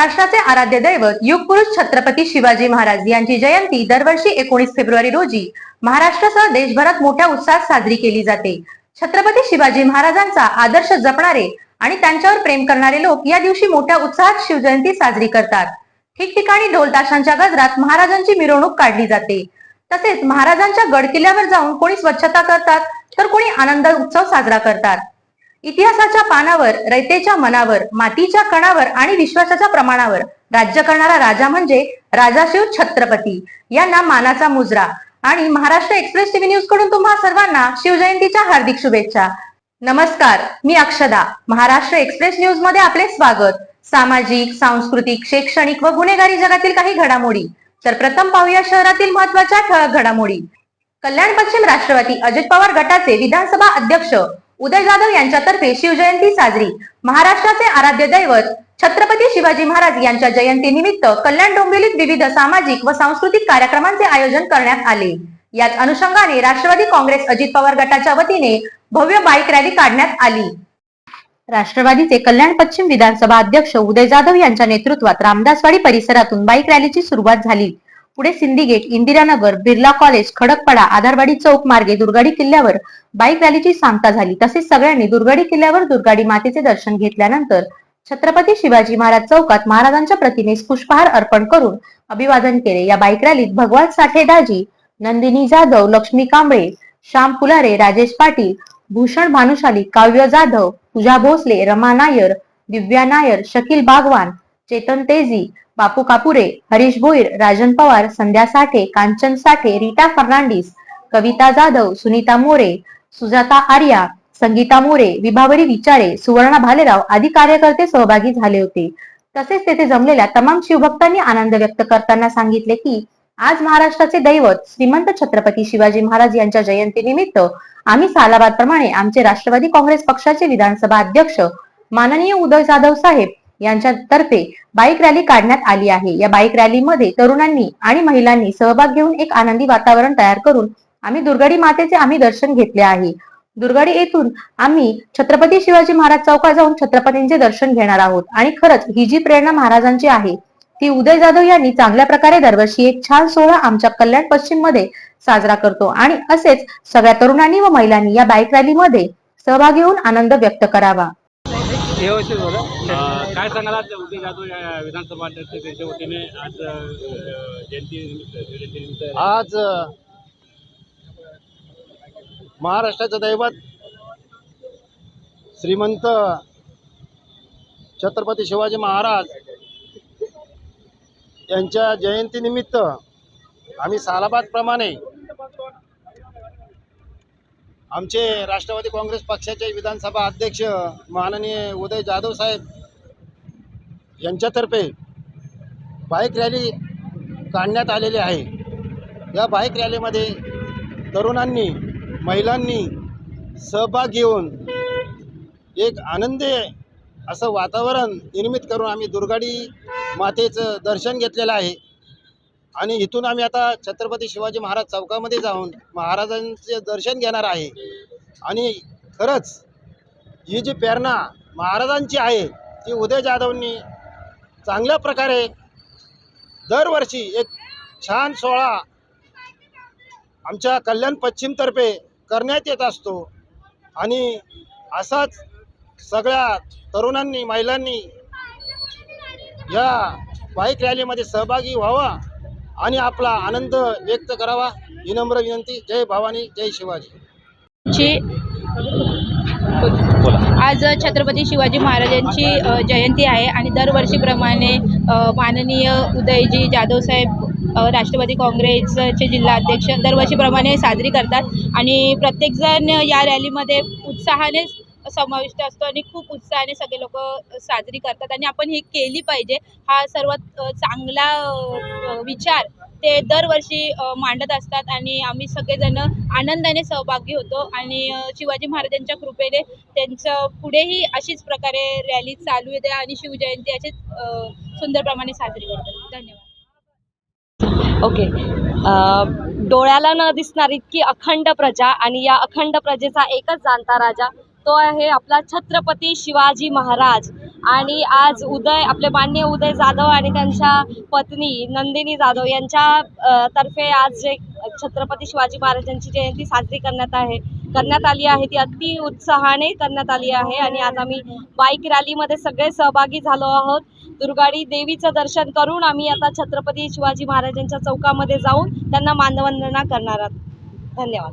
महाराष्ट्राचे आराध्य दैवत युगपुरुष छत्रपती शिवाजी महाराज यांची जयंती दरवर्षी एकोणीस फेब्रुवारी रोजी महाराष्ट्रासह देशभरात मोठ्या उत्साहात साजरी केली जाते. छत्रपती शिवाजी महाराजांचा आदर्श जपणारे आणि त्यांच्यावर प्रेम करणारे लोक या दिवशी मोठ्या उत्साहात शिवजयंती साजरी करतात. ठिकठिकाणी ढोल ताशांच्या गजरात महाराजांची मिरवणूक काढली जाते. तसेच महाराजांच्या गडकिल्ल्यावर जाऊन कोणी स्वच्छता करतात तर कोणी आनंद उत्सव साजरा करतात. इतिहासाच्या पानावर रयतेच्या मनावर मातीच्या कणावर आणि विश्वासाच्या प्रमाणावर राज्य करणारा राजा म्हणजे राजाशिव छत्रपती. यांना मानाचा मुजरा. आणि महाराष्ट्र एक्सप्रेस टीव्ही न्यूजकडून तुम्हा सर्वांना शिवजयंतीच्या हार्दिक शुभेच्छा. नमस्कार मी अक्षदा. महाराष्ट्र एक्सप्रेस न्यूजमध्ये आपले स्वागत. सामाजिक सांस्कृतिक शैक्षणिक व गुन्हेगारी जगातील काही घडामोडी. तर प्रथम पाहूया शहरातील महत्त्वाच्या ठळक घडामोडी. कल्याण पश्चिम राष्ट्रवादी अजित पवार गटाचे विधानसभा अध्यक्ष उदय जाधव यांच्यातर्फे शिवजयंती साजरी. महाराष्ट्राचे आराध्य दैवत छत्रपती शिवाजी महाराज यांच्या जयंतीनिमित्त कल्याण डोंबिवलीत विविध सामाजिक व सांस्कृतिक कार्यक्रमांचे आयोजन करण्यात आले. याच अनुषंगाने राष्ट्रवादी काँग्रेस अजित पवार गटाच्या वतीने भव्य बाईक रॅली काढण्यात आली. राष्ट्रवादीचे कल्याण पश्चिम विधानसभा अध्यक्ष उदय जाधव यांच्या नेतृत्वात रामदासवाडी परिसरातून बाईक रॅलीची सुरुवात झाली. पुढे सिंदीगेट इंदिरानगर बिर्ला कॉलेज खडकपाडा आधारवाडी चौक मार्गे दुर्गाडी किल्ल्यावर बाईक रॅलीची सांगता झाली. तसेच सगळ्यांनी दुर्गाडी किल्ल्यावर दुर्गाडी मातेचे दर्शन घेतल्यानंतर छत्रपती शिवाजी महाराज चौकात महाराजांच्या प्रतिमेस पुष्पहार अर्पण करून अभिवादन केले. या बाईक रॅलीत भगवान साठे दाजी नंदिनी जाधव लक्ष्मी कांबळे श्याम फुलारे राजेश पाटील भूषण भानुशाली काव्य जाधव पूजा भोसले रमा नायर दिव्या नायर शकील बागवान चेतन तेजी बापू कापुरे हरीश भोईर राजन पवार संध्या साठे कांचन साठे रीटा फर्नांडिस कविता जाधव सुनीता मोरे सुजाता आर्या संगीता मोरे विभावरी विचारे सुवर्णा भालेराव आदी कार्यकर्ते सहभागी झाले होते. तसेच तेथे जमलेल्या तमाम शिवभक्तांनी आनंद व्यक्त करताना सांगितले की आज महाराष्ट्राचे दैवत श्रीमंत छत्रपती शिवाजी महाराज यांच्या जयंतीनिमित्त आम्ही सालाबाद प्रमाणे आमचे राष्ट्रवादी काँग्रेस पक्षाचे विधानसभा अध्यक्ष माननीय उदय जाधव साहेब यांच्यातर्फे बाईक रॅली काढण्यात आली आहे. या बाईक रॅलीमध्ये तरुणांनी आणि महिलांनी सहभाग घेऊन एक आनंदी वातावरण तयार करून आम्ही दुर्गाडी मातेचे आम्ही दर्शन घेतले आहे. दुर्गाडी येथून आम्ही छत्रपती शिवाजी महाराज चौकात जाऊन छत्रपतींचे दर्शन घेणार आहोत. आणि खरंच ही जी प्रेरणा महाराजांची आहे ती उदय जाधव यांनी चांगल्या प्रकारे दरवर्षी एक छान सोहळा आमच्या कल्याण पश्चिममध्ये साजरा करतो. आणि असेच सगळ्या तरुणांनी व महिलांनी या बाईक रॅलीमध्ये सहभागी होऊन आनंद व्यक्त करावा. व्यवस्थित अं, काय सांगाल आज उदय जाधव या विधानसभा अध्यक्ष त्यांच्या वतीने आज जयंती आज महाराष्ट्राचं दैवत श्रीमंत छत्रपती शिवाजी महाराज यांच्या जयंतीनिमित्त आम्ही सालाबादप्रमाणे आमचे राष्ट्रवादी काँग्रेस पक्षाचे विधानसभा अध्यक्ष माननीय उदय जाधव साहेब यांच्यातर्फे बाईक रॅली काढण्यात आलेली आहे. या बाईक रॅलीमध्ये तरुणांनी महिलांनी सहभाग घेऊन एक आनंदी असं वातावरण निर्मित करून आम्ही दुर्गाडी मातेचं दर्शन घेतलेलं आहे. आणि इथून आम्ही आता छत्रपती शिवाजी महाराज चौकामध्ये जाऊन महाराजांचे दर्शन घेणार आहे. आणि खरंच ही जी प्रेरणा महाराजांची आहे ती उदय जाधवनी चांगल्या प्रकारे दरवर्षी एक छान सोहळा आमच्या कल्याण पश्चिमतर्फे करण्यात येत असतो. आणि असाच सगळ्या तरुणांनी महिलांनी या बाईक रॅलीमध्ये सहभागी व्हावा. आणि आपला आनंद व्यक्त करावा. ही नम्र विनंती. जय भवानी जय शिवाजी. आज छत्रपती शिवाजी महाराजांची जयंती आहे आणि दरवर्षीप्रमाणे माननीय उदयजी जाधव साहेब राष्ट्रवादी काँग्रेसचे जिल्हा अध्यक्ष दरवर्षीप्रमाणे साजरी करतात. आणि प्रत्येकजण या रॅलीमध्ये उत्साहानेच समाविष्ट असतो आणि खूप उत्साहाने सगळे लोक साजरी करतात. आणि आपण ही केली पाहिजे. हा सर्वात चांगला विचार ते दरवर्षी मांडत असतात. आणि आम्ही सगळेजण आनंदाने सहभागी होतो. आणि शिवाजी महाराजांच्या कृपेने त्यांचं पुढेही अशीच प्रकारे रॅली चालू येते आणि शिवजयंती अशीच सुंदर सुंदरप्रमाणे साजरी करतात. धन्यवाद. ओके. डोळ्याला न दिसणार इतकी अखंड प्रजा आणि या अखंड प्रजेचा एकच जाणता राजा तो आहे आपला छत्रपती शिवाजी महाराज. आणि आज उदय आपले मान्य उदय जाधव आणि त्यांच्या पत्नी नंदिनी जाधव यांच्या तर्फे आज जे छत्रपती शिवाजी महाराजांची जयंती साजरी करण्यात आहे करण्यात आली आहे ती अति उत्साहाने करण्यात आली आहे. आणि आज आम्ही बाईक रॅलीमध्ये सगळे सहभागी झालो आहोत. दुर्गाडी देवीचं दर्शन करून आम्ही आता छत्रपती शिवाजी महाराजांच्या चौकामध्ये जाऊन त्यांना मानवंदना करणार आहोत. धन्यवाद.